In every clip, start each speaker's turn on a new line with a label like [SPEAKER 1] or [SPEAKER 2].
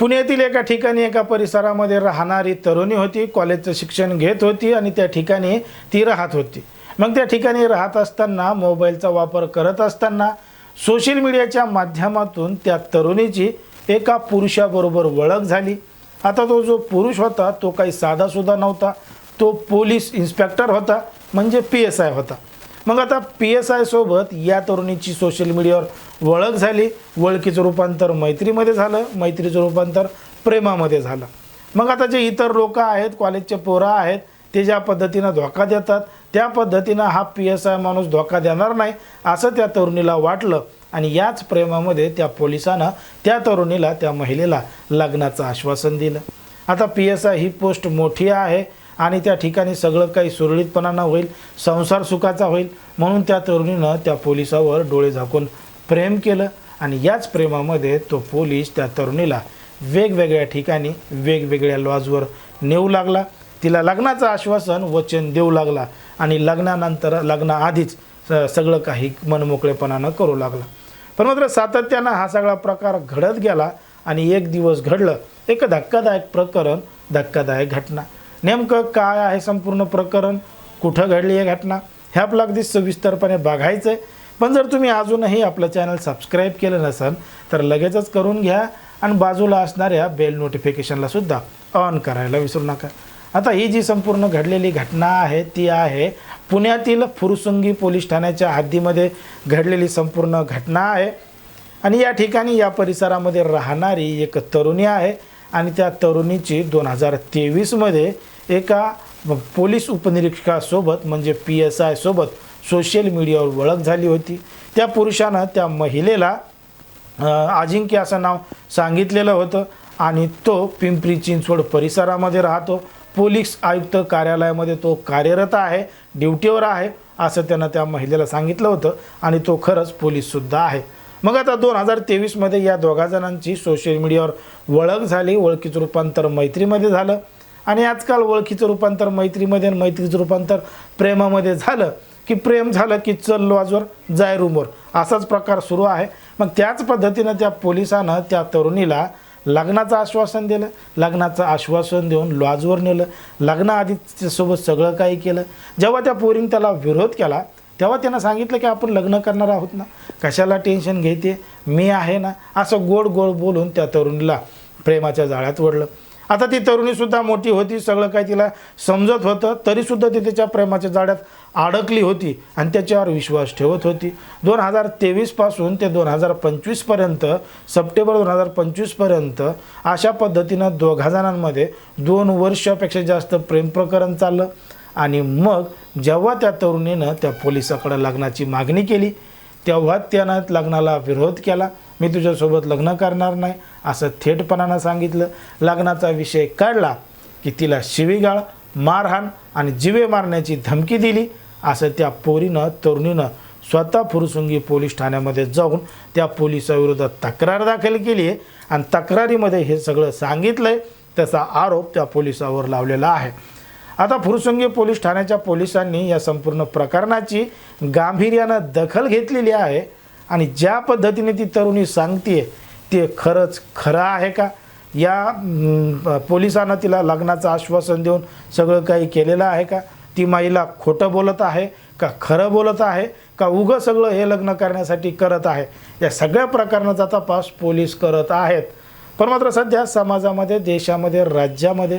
[SPEAKER 1] पुण्यातील एका ठिकाणी एका परिसरामध्ये राहणारी तरुणी होती. कॉलेजचं शिक्षण घेत होती आणि त्या ठिकाणी ती राहत होती. मग त्या ठिकाणी राहत असताना मोबाईलचा वापर करत असताना सोशल मीडियाच्या माध्यमातून त्या तरुणीची एका पुरुषाबरोबर ओळख झाली. आता तो जो पुरुष होता तो काही साधासुद्धा नव्हता. तो पोलीस इन्स्पेक्टर होता म्हणजे पी एस आय होता. मग आता पी एस आय सोबत या तरुणीची सोशल मीडियावर ओळख झाली. ओळखीचं रूपांतर मैत्रीमध्ये झालं. मैत्रीचं रूपांतर प्रेमामध्ये झालं. मग आता जे इतर लोक आहेत कॉलेजचे पोरं आहेत ते ज्या पद्धतीनं धोका देतात त्या पद्धतीनं हा पी एस आय माणूस धोका देणार नाही असं त्या तरुणीला वाटलं. आणि याच प्रेमामध्ये त्या पोलिसानं त्या तरुणीला त्या महिलेला लग्नाचं आश्वासन दिलं. आता पी एस आय ही पोस्ट मोठी आहे. आणि त्या ठिकाणी सगळं काही सुरळीतपणानं होईल संसार सुखाचा होईल. म्हणून त्या तरुणीनं त्या पोलिसावर डोळे झाकून प्रेम केलं आणि याच प्रेमामध्ये तो पोलीस त्या तरुणीला वेगवेगळ्या ठिकाणी वेगवेगळ्या लॉजवर नेऊ लागला. तिला लग्नाचं आश्वासन वचन देऊ लागला आणि लग्नानंतर लग्नाआधीच सगळं काही मनमोकळेपणानं करू लागला. पण मात्र सातत्यानं हा सगळा प्रकार घडत गेला आणि एक दिवस घडलं. एक धक्कादायक प्रकरण धक्कादायक घटना. नेमकं काय आहे संपूर्ण प्रकरण? कुठं घडली आहे घटना? ह्या आपलं अगदी सविस्तरपणे बघायचं आहे पण जर तुम्ही अजूनही आपलं चॅनल सबस्क्राईब केलं नसेल तर लगेचच करून घ्या आणि बाजूला असणाऱ्या बेल नोटिफिकेशनला सुद्धा ऑन करायला विसरू नका. आता ही जी संपूर्ण घडलेली घटना आहे ती आहे पुण्यातील फुरसुंगी पोलीस ठाण्याच्या हद्दीमध्ये घडलेली संपूर्ण घटना आहे. आणि या ठिकाणी या परिसरामध्ये राहणारी एक तरुणी आहे. आणि त्या तरुणीची दोन हजार तेवीसमध्ये एका पोलीस उपनिरीक्षकासोबत म्हणजे पी एस आयसोबत सोशल मीडियावर ओळख झाली होती. त्या पुरुषानं त्या महिलेला अजिंक्य असं नाव सांगितलेलं होतं आणि तो पिंपरी चिंचवड परिसरामध्ये राहतो. पोलीस आयुक्त कार्यालयामध्ये तो कार्यरत आहे ड्युटीवर आहे असं त्यानं त्या महिलेला सांगितलं होतं आणि तो खरंच पोलीससुद्धा आहे. मग आता दोन हजार तेवीसमध्ये या दोघा जणांची सोशल मीडियावर ओळख झाली. ओळखीचं रूपांतर मैत्रीमध्ये झालं. आणि आजकाल ओळखीचं रूपांतर मैत्रीमध्ये आणि मैत्रीचं रूपांतर प्रेमामध्ये झालं की प्रेम झालं की चल लॉजवर जाय रूमवर. असाच प्रकार सुरू आहे. मग त्याच पद्धतीनं त्या पोलिसानं त्या तरुणीला लग्नाचं आश्वासन दिलं. लग्नाचं आश्वासन देऊन लॉजवर नेलं. लग्नाआधी तिच्यासोबत सगळं काही केलं. जेव्हा त्या पोरीनं त्याला विरोध केला तेव्हा त्यांना सांगितलं की आपण लग्न करणार आहोत ना. कशाला टेन्शन घेते? मी आहे ना. असं गोड गोड बोलून त्या तरुणीला प्रेमाच्या जाळ्यात ओढलं. आता ती तरुणीसुद्धा मोठी होती. सगळं काही तिला समजत होतं. तरीसुद्धा ती त्याच्या प्रेमाच्या जाळ्यात अडकली होती आणि त्याच्यावर विश्वास ठेवत होती. दोन हजार तेवीसपासून ते दोन हजार पंचवीसपर्यंत सप्टेंबर दोन हजार पंचवीसपर्यंत अशा पद्धतीनं दोघा जणांमध्ये दोन वर्षापेक्षा जास्त प्रेम प्रकरण चाललं. आणि मग जेव्हा त्या तरुणीनं त्या पोलिसाकडं लग्नाची मागणी केली तेव्हा त्यानं लग्नाला विरोध केला. मी तुझ्यासोबत लग्न करणार नाही असं थेटपणानं सांगितलं. लग्नाचा विषय काढला की तिला शिवीगाळ मारहाण आणि जिवे मारण्याची धमकी दिली असं त्या पोरीनं तरुणीनं स्वतः फुरसुंगी पोलीस ठाण्यामध्ये जाऊन त्या पोलिसाविरोधात तक्रार दाखल केली आहे. आणि तक्रारीमध्ये हे सगळं सांगितलं आहे त्याचा आरोप त्या पोलिसावर लावलेला आहे. आता फुरसुंगी पोलीस ठाण्याच्या पोलिसांनी या संपूर्ण प्रकरणाची गांभीर्यानं दखल घेतलेली आहे आणि ज्या पद्धतीने ती तरुणी सांगते ते खरंच खरं आहे का? या पोलिसांना पोलिसानं तिला लग्नाचं आश्वासन देऊन सगळं काही केलेलं आहे का? ती माईला खोटं बोलत आहे का खरं बोलत आहे का उगं सगळं हे लग्न करण्यासाठी करत आहे? या सगळ्या प्रकरणाचा तपास पोलीस करत आहेत. पण मात्र सध्या समाजामध्ये देशामध्ये राज्यामध्ये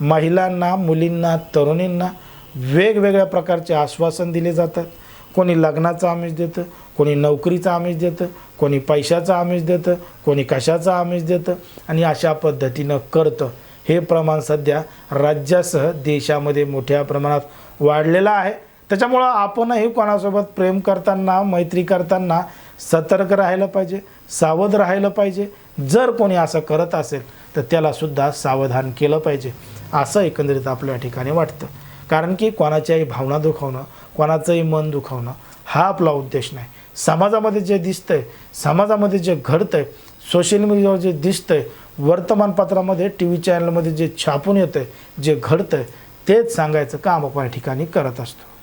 [SPEAKER 1] महिलांना मुलींना तरुणींना वेगवेगळ्या प्रकारचे आश्वासन दिले जातात. कोणी लग्नाचं आमिष देतं कोणी नोकरीचं आमिष देतं कोणी पैशाचं आमिष देतं कोणी कशाचं आमिष देतं आणि अशा पद्धतीनं करतं. हे प्रमाण सध्या राज्यासह देशामध्ये मोठ्या प्रमाणात वाढलेलं आहे. त्याच्यामुळं आपणही कोणासोबत प्रेम करताना मैत्री करताना सतर्क राहायला पाहिजे सावध राहायला पाहिजे. जर कोणी असं करत असेल तर त्यालासुद्धा सावधान केलं पाहिजे. असं एकंदरीत आपल्या ठिकाणी वाटतं. कारण की कोणाच्याही भावना दुखावणं कोणाचंही मन दुखावणं हा आपला उद्देश नाही. समाजामध्ये जे दिसतंय समाजामध्ये जे घडतंय सोशल मीडियावर जे दिसतंय वर्तमानपत्रामध्ये टी व्ही चॅनलमध्ये जे छापून येतं आहे जे घडतं आहे तेच सांगायचं काम आपण या ठिकाणी करत असतो.